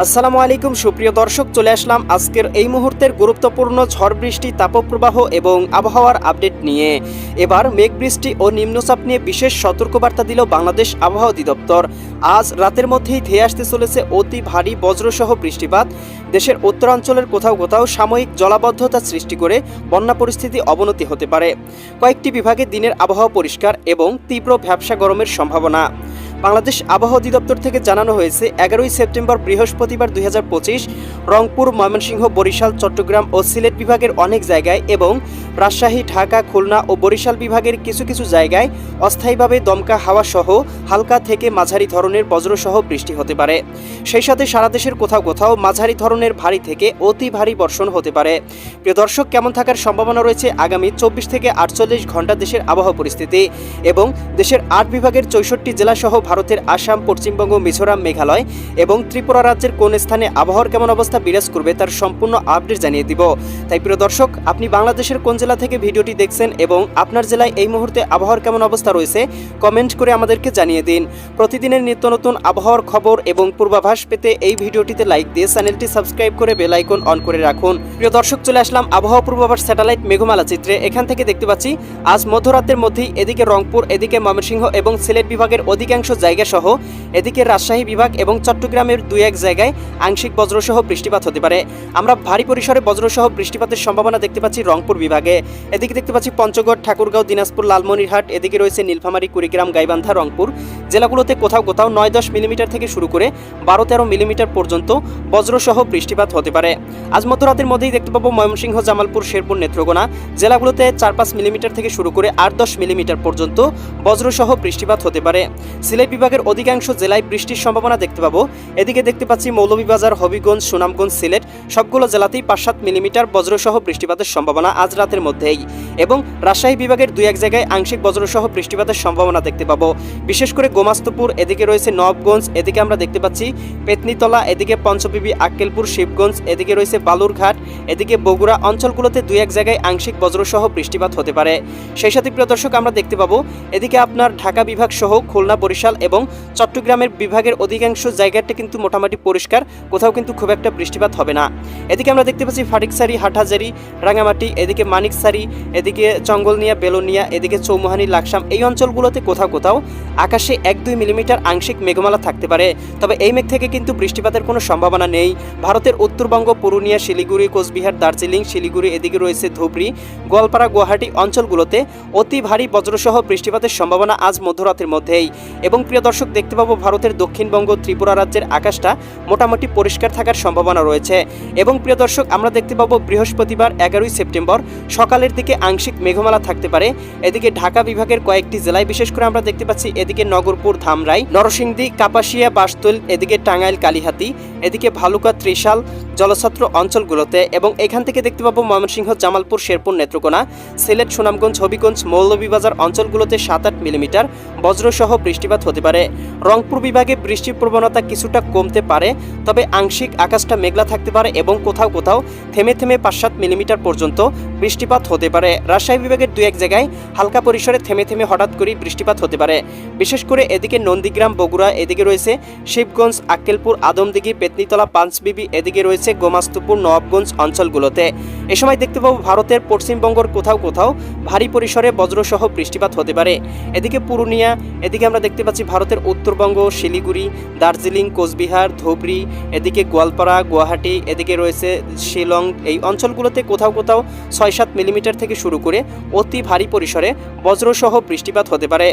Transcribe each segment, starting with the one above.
আসসালামু আলাইকুম, সুপ্রিয় দর্শক, চলে আসলাম আজকের এই মুহূর্তের গুরুত্বপূর্ণ ঝড় বৃষ্টি, তাপপ্রবাহ এবং আবহাওয়ার আপডেট নিয়ে। এবার মেঘ বৃষ্টি ও নিম্নচাপ নিয়ে বিশেষ সতর্কবার্তা দিল বাংলাদেশ আবহাওয়া অধিদপ্তর। আজ রাতের মধ্যেই ধেয়ে আসতে চলেছে অতি ভারী বজ্রসহ বৃষ্টিপাত। দেশের উত্তরাঞ্চলের কোথাও কোথাও সাময়িক জলাবদ্ধতা সৃষ্টি করে বন্যা পরিস্থিতি অবনতি হতে পারে। কয়েকটি বিভাগে দিনের আবহাওয়া পরিষ্কার এবং তীব্র ভ্যাবসা গরমের সম্ভাবনা। বাংলাদেশ আবহাওয়া অধিদপ্তর থেকে জানানো হয়েছে, এগারোই সেপ্টেম্বর বৃহস্পতিবার দুই হাজার পঁচিশ রংপুর, ময়মনসিংহ, বরিশাল, চট্টগ্রাম ও সিলেট বিভাগের অনেক জায়গায় এবং রাজশাহী, ঢাকা, খুলনা ও বরিশাল বিভাগের কিছু কিছু জায়গায় অস্থায়ীভাবে দমকা হাওয়া সহ হালকা থেকে মাঝারি ধরনের বজ্রসহ বৃষ্টি হতে পারে। সেই সাথে সারা দেশের কোথাও কোথাও মাঝারি ধরনের ভারী থেকে অতি ভারী বর্ষণ হতে পারে। প্রিয় দর্শক, কেমন থাকার সম্ভাবনা রয়েছে আগামী চব্বিশ থেকে আটচল্লিশ ঘণ্টা দেশের আবহাওয়া পরিস্থিতি এবং দেশের আট বিভাগের চৌষট্টি জেলাসহ ভারতের আসাম, পশ্চিমবঙ্গ, মিজোরাম, মেঘালয় এবং ত্রিপুরা রাজ্যের কোন স্থানে আবহাওয়ার কেমন অবস্থা বিরাজ করবে তার সম্পূর্ণ আপডেট জানিয়ে দিব। তাই প্রিয় দর্শক, আপনি বাংলাদেশের কোন জেলা থেকে ভিডিওটি দেখছেন এবং আপনার জেলায় এই মুহূর্তে আবহাওয়ার কেমন অবস্থা রয়েছে কমেন্ট করে আমাদেরকে জানিয়ে দিন। প্রতিদিনের নিত্য নতুন আবহাওয়ার খবর এবং পূর্বাভাস পেতে এই ভিডিওটিতে লাইক দিয়ে চ্যানেলটি সাবস্ক্রাইব করে বেল আইকন অন করে রাখুন। প্রিয় দর্শক, চলে আসলাম আবহাওয়া পূর্বাভাস স্যাটেলাইট মেঘমালা চিত্রে। এখান থেকে দেখতে পাচ্ছি, আজ মধ্যরাতের মধ্যেই এদিকে রংপুর, এদিকে ময়মনসিংহ এবং সিলেট বিভাগের অধিকাংশ জায়গা সহ এদিকে রাজশাহী বিভাগ এবং চট্টগ্রামের দুই এক জায়গায় আংশিক বজ্রসহ বৃষ্টিপাত হতে পারে। আমরা ভারী পরিসরে বজ্রসহ বৃষ্টিপাতের সম্ভাবনা দেখতে পাচ্ছি রংপুর বিভাগে। এদিকে দেখতে পাচ্ছি পঞ্চগড়, ঠাকুরগাঁও, দিনাজপুর, লালমনিরহাট, এদিকে রয়েছে নীলফামারী, কুড়িগ্রাম, গাইবান্ধা, রংপুর। জেলাগুলোতে কোথাও কোথাও নয় দশ মিলিমিটার থেকে শুরু করে বারো তেরো মিলিমিটার পর্যন্ত বজ্রসহ বৃষ্টিপাত হতে পারে। আজ মধ্যরাতের মধ্যেই দেখতে পাবো ময়মনসিংহ, জামালপুর, শেরপুর, নেত্রকোনা। জেলাগুলোতে চার পাঁচ মিলিমিটার থেকে শুরু করে আট দশ মিলিমিটার পর্যন্ত বজ্রসহ বৃষ্টিপাত হতে পারে। সিলেট বিভাগের অধিকাংশ জেলায় বৃষ্টির সম্ভাবনা দেখতে পাবো। এদিকে দেখতে পাচ্ছি মৌলভীবাজার, হবিগঞ্জ, সুনামগঞ্জ, সিলেট সবগুলো জেলাতেই পাঁচ সাত মিলিমিটার বজ্রসহ বৃষ্টিপাতের সম্ভাবনা। আজ রাতের মধ্যেই। এবং রাজশাহী বিভাগের দুই এক জায়গায় আংশিক বজ্রসহ বৃষ্টিপাতের সম্ভাবনা দেখতে পাবো। বিশেষ করে গোমাস্তপুর, এদিকে রয়েছে নবগঞ্জ, এদিকে আমরা দেখতে পাচ্ছি পেতনিতলা, এদিকে পঞ্চবিবি, আক্কেলপুর, শিবগঞ্জ, এদিকে রয়েছে বালুরঘাট, এদিকে বগুড়া অঞ্চলগুলোতে দুই এক জায়গায় আংশিক বজ্রসহ বৃষ্টিপাত হতে পারে। সেই সাথে, প্রিয় দর্শক, আমরা দেখতে পাবো এদিকে আপনার ঢাকা বিভাগ সহ খুলনা, বরিশাল এবং চট্টগ্রামের বিভাগের অধিকাংশ জায়গাটা কিন্তু মোটামুটি পরিষ্কার, কোথাও কিন্তু খুব একটা বৃষ্টিপাত হবে না। এদিকে আমরা দেখতে পাচ্ছি ফাটিকসারি, হাটহাজারি, রাঙামাটি, এদিকে মানিকসারি এদিকে চঙ্গলনিয়া, বেলোনিয়া, এদিকে চৌমুহানি, লাকসাম, এই অঞ্চলগুলোতে কোথাও কোথাও আকাশে এক দুই মিলিমিটার আংশিক মেঘমালা থাকতে পারে। তবে এই মেঘ থেকে কিন্তু বৃষ্টিপাতের কোনো সম্ভাবনা নেই। ভারতের উত্তরবঙ্গ, পুরুলিয়া, শিলিগুড়ি, কোচবিহার, দার্জিলিং, শিলিগুড়ি, এদিকে রয়েছে ধুবড়ি, গোয়ালপাড়া, গুয়াহাটি অঞ্চলগুলোতে অতি ভারী বজ্রসহ বৃষ্টিপাতের সম্ভাবনা আজ মধ্যরাতের মধ্যেই। এবং প্রিয় দর্শক, দেখতে পাবো ভারতের দক্ষিণবঙ্গ, ত্রিপুরা রাজ্যের আকাশটা মোটামুটি পরিষ্কার থাকার সম্ভাবনা রয়েছে। এবং প্রিয় দর্শক, আমরা দেখতে পাবো বৃহস্পতিবার এগারোই সেপ্টেম্বর সকালের দিকে আংশিক মেঘমালা থাকতে পারে। এদিকে ঢাকা বিভাগের কয়েকটি জেলায় বিশেষ করে আমরা দেখতে পাচ্ছি এদিকে নগরপুর, ধামরাই, নরসিংদী, কাপাসিয়া, বাসতুল, এদিকে টাঙ্গাইল, কালিহাতি, এদিকে ভালুকা, ত্রিশাল জলছত্র অঞ্চলগুলোতে এবং এখান থেকে দেখতে পাবো ময়মনসিংহ, জামালপুর, শেরপুর, নেত্রকোনা, সিলেট, সুনামগঞ্জ, হবিগঞ্জ, মৌলভীবাজার অঞ্চলগুলোতে সাত আট মিলিমিটার বজ্রসহ বৃষ্টিপাত হতে পারে। রংপুর বিভাগে বৃষ্টির প্রবণতা কিছুটা কমতে পারে, তবে আংশিক আকাশটা মেঘলা থাকতে পারে এবং কোথাও কোথাও থেমে থেমে পাঁচ সাত মিলিমিটার পর্যন্ত বৃষ্টিপাত হতে পারে। রাজশাহী বিভাগের দু এক জায়গায় হালকা পরিসরে থেমে থেমে হঠাৎ করেই বৃষ্টিপাত হতে পারে। বিশেষ করে এদিকে নন্দীগ্রাম, বগুড়া, এদিকে রয়েছে শিবগঞ্জ, আক্কেলপুর, আদমদিঘি, পেতনিতলা পাঁচবিবি এদিকে রয়েছে গোমাস্তুপুর নবাবগঞ্জ অঞ্চলগুলোতে। এ সময় দেখতে পাবো ভারতের পশ্চিমবঙ্গের কোথাও কোথাও ভারী পরিসরে বজ্রসহ বৃষ্টিপাত হতে পারে। এদিকে পুরুলিয়া, এদিকে আমরা দেখতে পাচ্ছি ভারতের উত্তরবঙ্গ, শিলিগুড়ি, দার্জিলিং, কোচবিহার, ধুবড়ি, এদিকে গোয়ালপাড়া, গুয়াহাটি, এদিকে রয়েছে শিলং। এই অঞ্চলগুলোতে কোথাও কোথাও ছয় সাত মিলিমিটার থেকে শুরু করে অতি ভারী পরিসরে বজ্রসহ বৃষ্টিপাত হতে পারে।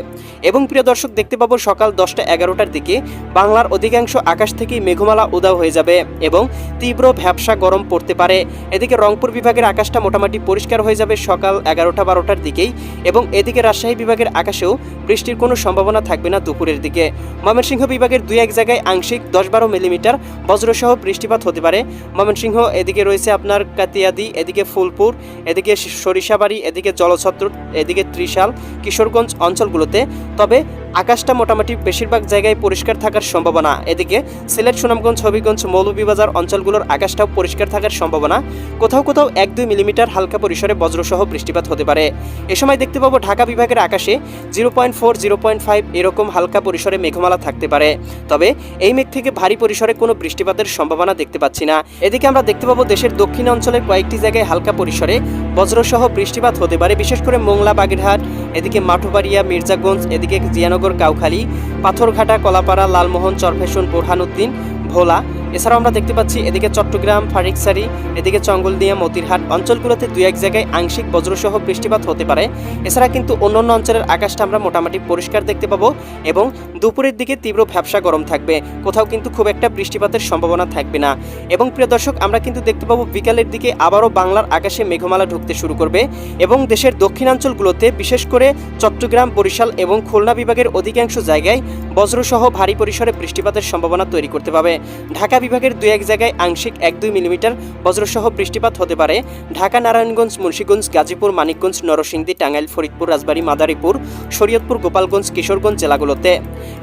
এবং প্রিয় দর্শক, দেখতে পাবো সকাল দশটা এগারোটার দিকে বাংলার অধিকাংশ আকাশ থেকেই মেঘমালা উদাও হয়ে যাবে এবং তীব্র ভ্যাবসা গরম পড়তে পারে। এদিকে রংপুর বিভাগের আকাশটা মোটামুটি পরিষ্কার হয়ে যাবে সকাল এগারোটা বারোটার দিকেই এবং এদিকে রাজশাহী বিভাগের আকাশেও বৃষ্টির কোনো সম্ভাবনা থাকবে না দুপুরের দিকে। ময়মনসিংহ বিভাগের দুই এক জায়গায় আংশিক দশ বারো মিলিমিটার বজ্রসহ বৃষ্টিপাত হতে পারে। ময়মনসিংহ এদিকে রয়েছে আপনার কাতিয়াদি, এদিকে ফুলপুর, এদিকে সরিষাবাড়ি, এদিকে জলছত্র, এদিকে ত্রিশাল, কিশোরগঞ্জ অঞ্চলগুলোতে। তবে আকাশটা মোটামুটি বেশিরভাগ জায়গায় পরিষ্কার থাকার সম্ভাবনা। এদিকে সিলেট, সুনামগঞ্জ, হবিগঞ্জ, মৌলভীবাজার অঞ্চলগুলোর আকাশটাও পরিষ্কার থাকার সম্ভাবনা। কোথাও কোথাও এক দুই মিলিমিটার হালকা পরিসরে বজ্রসহ বৃষ্টিপাত হতে পারে। এ সময় দেখতে পাবো ঢাকা বিভাগের আকাশে zero point four, zero point five এরকম হালকা পরিসরে মেঘমালা থাকতে পারে। তবে এই মেঘ থেকে ভারী পরিসরে কোনো বৃষ্টিপাতের সম্ভাবনা দেখতে পাচ্ছি না। এদিকে আমরা দেখতে পাবো দেশের দক্ষিণ অঞ্চলের কয়েকটি জায়গায় হালকা পরিসরে বজ্রসহ বৃষ্টিপাত হতে পারে, বিশেষ করে মোংলা, বাগেরহাট, এদিকে মাঠুবাড়িয়া, মির্জাগঞ্জ, এদিকে জিয়ানগর, কাউখালী, পাথরঘাটা, কলাপাড়া, লালমোহন, চরফেশন বোরহানুদ্দিন ভোলা এছাড়াও আমরা দেখতে পাচ্ছি এদিকে চট্টগ্রাম, ফারিকসারি, এদিকে চঙ্গলদিয়া, মতিরহাট অঞ্চলগুলোতে দুই এক জায়গায় আংশিক বজ্রসহ বৃষ্টিপাত হতে পারে। এছাড়া কিন্তু অন্যান্য অঞ্চলের আকাশটা আমরা মোটামুটি পরিষ্কার দেখতে পাবো এবং দুপুরের দিকে তীব্র ভ্যাবসা গরম থাকবে। কোথাও কিন্তু খুব একটা বৃষ্টিপাতের সম্ভাবনা থাকবে না। এবং প্রিয় দর্শক, আমরা কিন্তু দেখতে পাবো বিকালের দিকে আবারও বাংলার আকাশে মেঘমালা ঢুকতে শুরু করবে এবং দেশের দক্ষিণাঞ্চলগুলোতে বিশেষ করে চট্টগ্রাম, বরিশাল এবং খুলনা বিভাগের অধিকাংশ জায়গায় বজ্রসহ ভারী পরিসরে বৃষ্টিপাতের সম্ভাবনা তৈরি করতে পারবে ঢাকা বিভাগের দুই এক জায়গায় আংশিক এক দুই মিলিমিটার বজ্রসহ বৃষ্টিপাত হতে পারে। ঢাকা, নারায়ণগঞ্জ, মুন্সীগঞ্জ, গাজীপুর, মানিকগঞ্জ, নরসিংদী, টাঙ্গাইল, ফরিদপুর, রাজবাড়ী, মাদারীপুর, শরীয়তপুর, গোপালগঞ্জ, কিশোরগঞ্জ জেলাগুলোতে।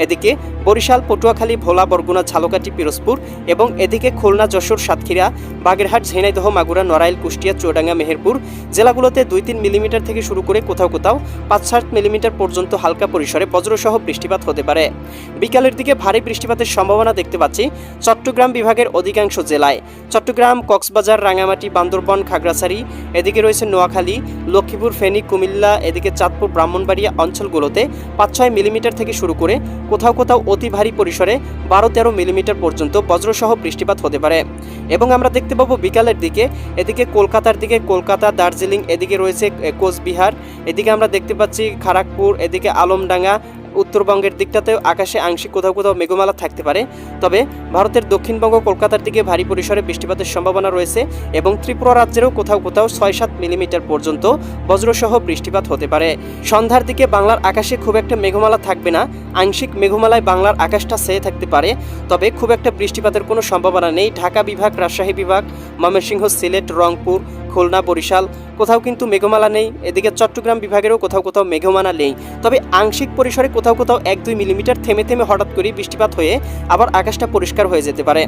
এদিকে বরিশাল, পটুয়াখালী, ভোলা, বরগুনা, ঝালকাঠি, পিরোজপুর এবং এদিকে খুলনা, যশোর, সাতক্ষীরা, বাগেরহাট, ঝিনাইদহ, মাগুরা, নড়াইল, কুষ্টিয়া, চুয়াডাঙ্গা, মেহেরপুর জেলাগুলোতে দুই তিন মিলিমিটার থেকে শুরু করে কোথাও কোথাও পাঁচ সাত মিলিমিটার পর্যন্ত হালকা পরিসরে বজ্রসহ বৃষ্টিপাত হতে পারে। বিকালের দিকে ভারী বৃষ্টিপাতের সম্ভাবনা দেখতে পাচ্ছি। চট্টগ্রাম বিভাগের অধিকাংশ জেলায়। চট্টগ্রাম, কক্সবাজার রাঙামাটি বান্দরবন, খাগড়াছড়ি, এদিকে রয়েছে নোয়াখালী, লক্ষ্মীপুর, ফেনী, কুমিল্লা, এদিকে চাঁদপুর, ব্রাহ্মণবাড়িয়া অঞ্চলগুলোতে পাঁচ ছয় মিলিমিটার থেকে শুরু করে কোথাও কোথাও অতি ভারী পরিসরে বারো তেরো মিলিমিটার পর্যন্ত বজ্রসহ বৃষ্টিপাত হতে পারে। এবং আমরা দেখতে পাবো বিকালের দিকে, এদিকে কলকাতার দিকে কলকাতা, দার্জিলিং, এদিকে রয়েছে কোচবিহার, এদিকে আমরা দেখতে পাচ্ছি খড়গপুর এদিকে আলমডাঙ্গা উত্তরবঙ্গের দিকটাতেও আকাশে আংশিক কোথাও কোথাও মেঘমালা থাকতে পারে। তবে ভারতের দক্ষিণবঙ্গ, কলকাতার দিকে ভারী পরিসরে বৃষ্টিপাতের সম্ভাবনা রয়েছে এবং ত্রিপুরা রাজ্যেরও কোথাও কোথাও ছয় সাত মিলিমিটার পর্যন্ত বজ্রসহ বৃষ্টিপাত হতে পারে। সন্ধ্যার দিকে বাংলার আকাশে খুব একটা মেঘমালা থাকবে না। আংশিক মেঘমালায় বাংলার আকাশটা সেয়ে থাকতে পারে। তবে খুব একটা বৃষ্টিপাতের কোনো সম্ভাবনা নেই। ঢাকা বিভাগ, রাজশাহী বিভাগ, ময়মনসিংহ, সিলেট, রংপুর খুলনা, বরিশাল, কোথাও কিন্তু মেঘমালা নেই। এদিকে চট্টগ্রাম বিভাগেরও কোথাও কোথাও মেঘমালা নেই। তবে আংশিক পরিসরে কোথাও কোথাও এক দুই মিলিমিটার থেমে থেমে হঠাৎ করে বৃষ্টিপাত হয়ে আবার আকাশটা পরিষ্কার হয়ে যেতে পারে।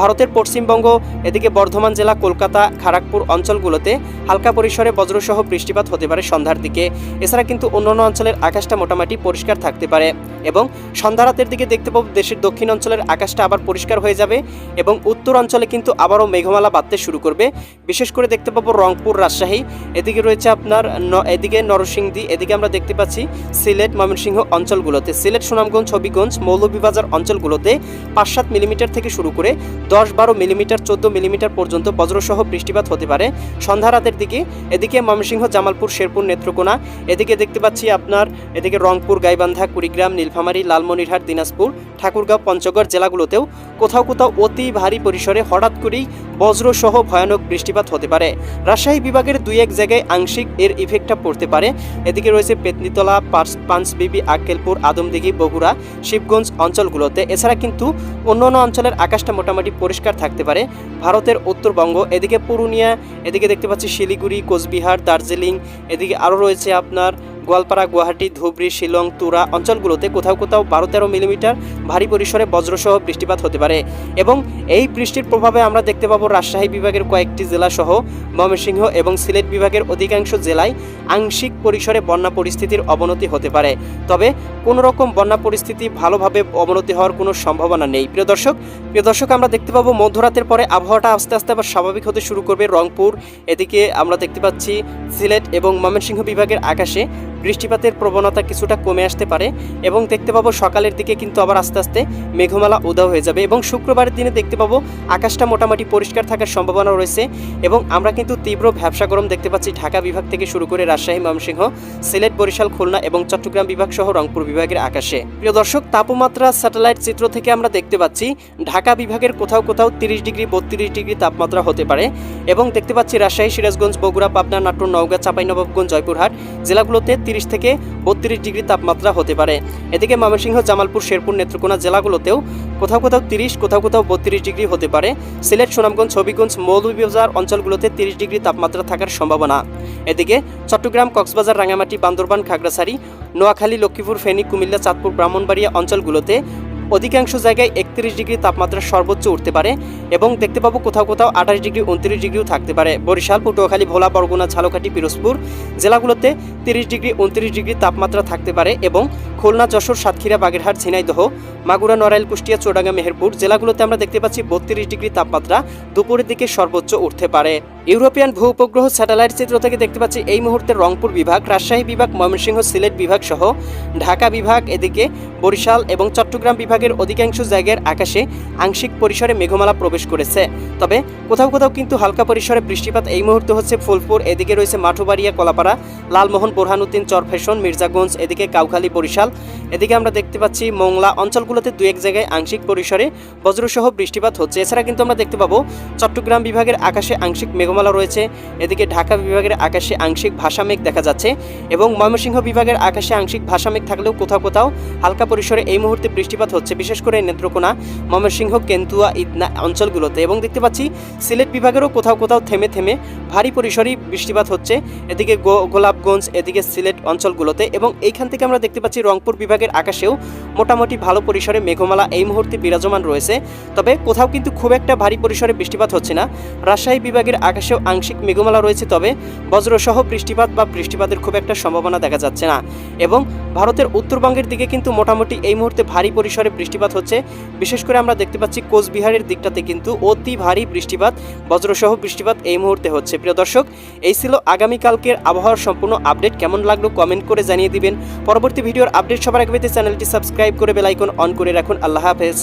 ভারতের পশ্চিমবঙ্গ, এদিকে বর্ধমান জেলা, কলকাতা খড়গপুর অঞ্চলগুলোতে হালকা পরিসরে বজ্রসহ বৃষ্টিপাত হতে পারে সন্ধ্যার দিকে। এছাড়া কিন্তু অন্যান্য অঞ্চলের আকাশটা মোটামুটি পরিষ্কার থাকতে পারে এবং সন্ধ্যা রাতের দিকে দেখতে পাবো দেশের দক্ষিণ অঞ্চলের আকাশটা আবার পরিষ্কার হয়ে যাবে এবং উত্তর অঞ্চলে কিন্তু আবারও মেঘমালা বাড়তে শুরু করবে। বিশেষ করে দেখতে পাবো রংপুর রাজশাহী। এদিকে রয়েছে আপনার এদিকে নরসিংদী, এদিকে আমরা দেখতে পাচ্ছি সিলেট, ময়মনসিংহ অঞ্চলগুলোতে। সিলেট, সুনামগঞ্জ, হবিগঞ্জ, মৌলভীবাজার অঞ্চলগুলোতে পাঁচ সাত মিলিমিটার থেকে শুরু করে দশ বারো মিলিমিটার, চোদ্দ মিলিমিটার পর্যন্ত বজ্রসহ বৃষ্টিপাত হতে পারে। সন্ধ্যা রাতের দিকে এদিকে ময়মনসিংহ, জামালপুর, শেরপুর, নেত্রকোনা, এদিকে দেখতে পাচ্ছি আপনার এদিকে রংপুর, গাইবান্ধা, কুড়িগ্রাম, নীলফামারী, লালমনিরহাট, দিনাজপুর, ঠাকুরগাঁও, পঞ্চগড় জেলাগুলোতেও কোথাও কোথাও অতি ভারী পরিসরে হঠাৎ করেই বজ্রসহ ভয়ানক বৃষ্টিপাত হতে পারে। রাজশাহী বিভাগের দুই এক জায়গায় আংশিক এর ইফেক্টটা পড়তে পারে। এদিকে রয়েছে পেতনিতলা পাঁচবিবি আক্কেলপুর, আদমদিঘি, বগুড়া, শিবগঞ্জ অঞ্চলগুলোতে। এছাড়া কিন্তু অন্য অন্য অঞ্চলের আকাশটা মোটামুটি পরিষ্কার থাকতে পারে। ভারতের উত্তরবঙ্গ, এদিকে পুরুলিয়া, এদিকে দেখতে পাচ্ছি শিলিগুড়ি, কোচবিহার, দার্জিলিং, এদিকে আরও রয়েছে আপনার গোয়ালপাড়া, গুয়াহাটি, ধুবড়ি, শিলং, তুরা অঞ্চলগুলোতে কোথাও কোথাও বারো তেরো মিলিমিটার ভারী পরিসরে বজ্রসহ বৃষ্টিপাত হতে পারে এবং এই বৃষ্টির প্রভাবে আমরা দেখতে পাবো রাজশাহী বিভাগের কয়েকটি জেলা সহ ময়মনসিংহ এবং সিলেট বিভাগের অধিকাংশ জেলায় আংশিক পরিসরে বন্যা পরিস্থিতির অবনতি হতে পারে। তবে কোনো রকম বন্যা পরিস্থিতি ভালোভাবে অবনতি হওয়ার কোনো সম্ভাবনা নেই। প্রিয় দর্শক প্রিয় দর্শক, আমরা দেখতে পাবো মধ্যরাতের পরে আবহাওয়াটা আস্তে আস্তে আবার স্বাভাবিক হতে শুরু করবে রংপুর। এদিকে আমরা দেখতে পাচ্ছি সিলেট এবং ময়মনসিংহ বিভাগের আকাশে বৃষ্টিপাতের প্রবণতা কিছুটা কমে আসতে পারে এবং দেখতে পাবো সকালের দিকে কিন্তু আবার আস্তে আস্তে মেঘমালা উদাও হয়ে যাবে এবং শুক্রবারের দিনে দেখতে পাবো আকাশটা মোটামুটি পরিষ্কার থাকার সম্ভাবনা রয়েছে এবং আমরা কিন্তু তীব্র ভ্যাবসা গরম দেখতে পাচ্ছি ঢাকা বিভাগ থেকে শুরু করে রাজশাহী, ময়মনসিংহ, সিলেট, বরিশাল, খুলনা এবং চট্টগ্রাম বিভাগ সহ রংপুর বিভাগের আকাশে। প্রিয় দর্শক, তাপমাত্রা স্যাটেলাইট চিত্র থেকে আমরা দেখতে পাচ্ছি ঢাকা বিভাগের কোথাও কোথাও তিরিশ ডিগ্রি, বত্রিশ ডিগ্রি তাপমাত্রা হতে পারে এবং দেখতে পাচ্ছি রাজশাহী, সিরাজগঞ্জ, বগুড়া, পাবনা, নাটোর, নওগাঁ, চাঁপাইনবাবগঞ্জ, জয়পুরহাট জেলাগুলোতে তিরিশ থেকে বত্রিশ ডিগ্রি তাপমাত্রা হতে পারে। এদিকে ময়মনসিংহ, জামালপুর, শেরপুর, নেত্রকোনা জেলাগুলোতেও কোথাও কোথাও তিরিশ, কোথাও কোথাও বত্রিশ ডিগ্রি হতে পারে। সিলেট, সুনামগঞ্জ ছবিগঞ্জ মৌলভীবাজার অঞ্চলগুলোতে তিরিশ ডিগ্রি তাপমাত্রা থাকার সম্ভাবনা। এদিকে চট্টগ্রাম, কক্সবাজার রাঙামাটি বান্দরবান খাগড়াছড়ি নোয়াখালী, লক্ষ্মীপুর, ফেনী, কুমিল্লা, চাঁদপুর, ব্রাহ্মণবাড়িয়া অঞ্চলগুলোতে অধিকাংশ জায়গায় একত্রিশ ডিগ্রি তাপমাত্রা সর্বোচ্চ উঠতে পারে এবং দেখতে পাবো কোথাও কোথাও আঠাশ ডিগ্রি, উনত্রিশ ডিগ্রিও থাকতে পারে। বরিশাল, পটুয়াখালী, ভোলা, বরগুনা, ঝালকাঠি, পিরোজপুর জেলাগুলোতে তিরিশ ডিগ্রি, উনত্রিশ ডিগ্রি তাপমাত্রা থাকতে পারে এবং খুলনা, যশোর, সাতক্ষীরা, বাগেরহাট ঝিনাইদহ মাগুরা, নড়াইল, কুষ্টিয়া, চুয়াডাঙ্গা, মেহেরপুর জেলাগুলোতে আমরা দেখতে পাচ্ছি বত্রিশ ডিগ্রি তাপমাত্রা। দুপুরের দিকে সর্বোচ্চ উঠতে পারে। ইউরোপিয়ান ভূ উপগ্রহ স্যাটেলাইট চিত্র থেকে দেখতে পাচ্ছি এই মুহূর্তে রংপুর বিভাগ, রাজশাহী বিভাগ, ময়মনসিংহ, সিলেট বিভাগ সহ ঢাকা বিভাগ, এদিকে বরিশাল এবং চট্টগ্রাম বিভাগের অধিকাংশ জায়গার আকাশে আংশিক পরিসরে মেঘমালা প্রবেশ করেছে। তবে কোথাও কোথাও কিন্তু হালকা পরিসরে বৃষ্টিপাত এই মুহূর্তে হচ্ছে ফুলপুর, এদিকে রয়েছে মাঠুবাড়িয়া, কলাপাড়া, লালমোহন, বোরহানুদ্দিন, চরফেশন, মির্জাগঞ্জ, এদিকে কাউখালী, বরিশাল এদিকে আমরা দেখতে পাচ্ছি মোংলা অঞ্চলগুলোতে দু এক জায়গায় আংশিক পরিসরে বজ্রসহ বৃষ্টিপাত হচ্ছে। এছাড়া কিন্তু আমরা দেখতে পাবো চট্টগ্রাম বিভাগের আকাশে আংশিক মেঘমালা রয়েছে, এদিকে ঢাকা বিভাগের আকাশে আংশিক ভাষা মেঘ দেখা যাচ্ছে এবং ময়মনসিংহ বিভাগের আকাশে আংশিক ভাষা মেঘ থাকলেও কোথাও কোথাও হালকা পরিসরে এই মুহূর্তে বৃষ্টিপাত হচ্ছে, বিশেষ করে নেত্রকোনা, ময়মনসিংহ কেন্দুয়া ইদনা অঞ্চলগুলোতে। এবং দেখতে পাচ্ছি সিলেট বিভাগেরও কোথাও কোথাও থেমে থেমে ভারী পরিসরেই বৃষ্টিপাত হচ্ছে। এদিকে গোলাপগঞ্জ, এদিকে সিলেট অঞ্চলগুলোতে এবং এইখান থেকে আমরা দেখতে পাচ্ছি রংপুর বিভাগের আকাশেও মোটামুটি ভালো পরিসরে মেঘমালা এই মুহূর্তে বিরাজমান রয়েছে। তবে কোথাও কিন্তু খুব একটা ভারী পরিসরে বৃষ্টিপাত হচ্ছে না। রাজশাহী বিভাগের আকাশেও আংশিক মেঘমালা রয়েছে, তবে বজ্রসহ বৃষ্টিপাত বা বৃষ্টিপাতের খুব একটা সম্ভাবনা দেখা যাচ্ছে না। এবং ভারতের উত্তরবঙ্গের দিকে কিন্তু মোটামুটি এই মুহূর্তে ভারী পরিসরে বৃষ্টিপাত হচ্ছে। বিশেষ করে আমরা দেখতে পাচ্ছি কোচবিহারের দিকটাতে কিন্তু অতি ভারী বৃষ্টিপাত, বজ্রসহ বৃষ্টিপাত এই মুহূর্তে হচ্ছে। প্রিয় দর্শক, এই ছিল আগামীকালকের আবহাওয়ার সম্পূর্ণ আপডেট। কেমন লাগল কমেন্ট করে জানিয়ে দিবেন। পরবর্তী ভিডিওর আপডেট সবার আগে পেতে চ্যানেলটি সাবস্ক্রাইব করে বেলাইকন অন করে রাখুন। আল্লাহ হাফেজ।